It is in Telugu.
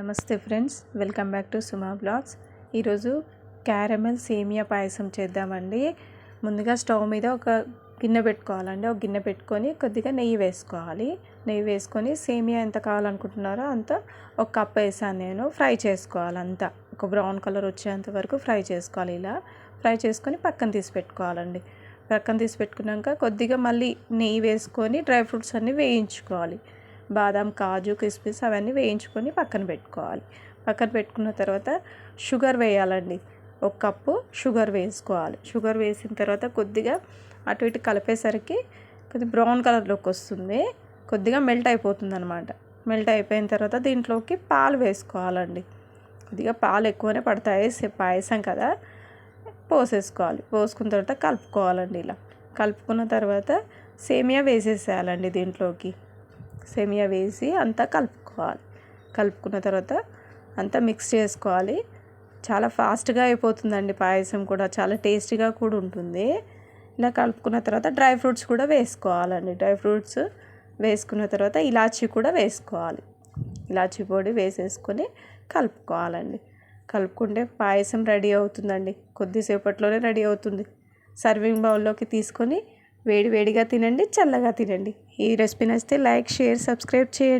నమస్తే friends welcome back to Suma blogs. ఈరోజు క్యారమెల్ సేమియా పాయసం చేద్దామండి. ముందుగా స్టవ్ మీద ఒక గిన్నె పెట్టుకోవాలండి. ఒక గిన్నె పెట్టుకొని కొద్దిగా నెయ్యి వేసుకోవాలి. నెయ్యి వేసుకొని సేమియా ఎంత కావాలనుకుంటున్నారో అంత ఒక కప్ వేసాను నేను. ఫ్రై చేసుకోవాలి అంతా. ఒక బ్రౌన్ కలర్ వచ్చేంత వరకు ఫ్రై చేసుకోవాలి ఇలా. ఫ్రై చేసుకొని పక్కన తీసి పెట్టుకోవాలండి. పక్కన తీసి పెట్టుకున్నాక కొద్దిగా మళ్ళీ నెయ్యి వేసుకొని డ్రై ఫ్రూట్స్ అన్నీ వేయించుకోవాలి. బాదం కాజు కిస్మిస్ అవన్నీ వేయించుకొని పక్కన పెట్టుకోవాలి. పక్కన పెట్టుకున్న తర్వాత షుగర్ వేయాలండి. ఒక కప్పు షుగర్ వేసుకోవాలి. షుగర్ వేసిన తర్వాత కొద్దిగా అటు ఇటు కలిపేసరికి కొద్దిగా బ్రౌన్ కలర్లోకి వస్తుంది. కొద్దిగా మెల్ట్ అయిపోతుంది అనమాట మెల్ట్ అయిపోయిన తర్వాత దీంట్లోకి పాలు వేసుకోవాలండి. కొద్దిగా పాలు ఎక్కువనే పడతాయి. పాయసం కదా. పోసేసుకోవాలి. పోసుకున్న తర్వాత కలుపుకోవాలండి ఇలా. కలుపుకున్న తర్వాత సేమియా వేసేసేయాలండి దీంట్లోకి. సేమియా వేసి అంతా కలుపుకోవాలి. కలుపుకున్న తర్వాత అంతా మిక్స్ చేసుకోవాలి. చాలా ఫాస్ట్గా అయిపోతుందండి పాయసం కూడా. చాలా టేస్టీగా కూడా ఉంటుంది. ఇలా కలుపుకున్న తర్వాత డ్రై ఫ్రూట్స్ కూడా వేసుకోవాలండి. డ్రై ఫ్రూట్స్ వేసుకున్న తర్వాత ఇలాచీ కూడా వేసుకోవాలి. ఇలాచీ పొడి వేసేసుకొని కలుపుకోవాలండి. కలుపుకుంటే పాయసం రెడీ అవుతుందండి. కొద్దిసేపట్లోనే రెడీ అవుతుంది. సర్వింగ్ బౌల్లోకి తీసుకొని వేడి వేడిగా తినండి చల్లగా తినండి. ఈ రెసిపీ నచ్చితే లైక్ షేర్ సబ్స్క్రైబ్ చేయండి.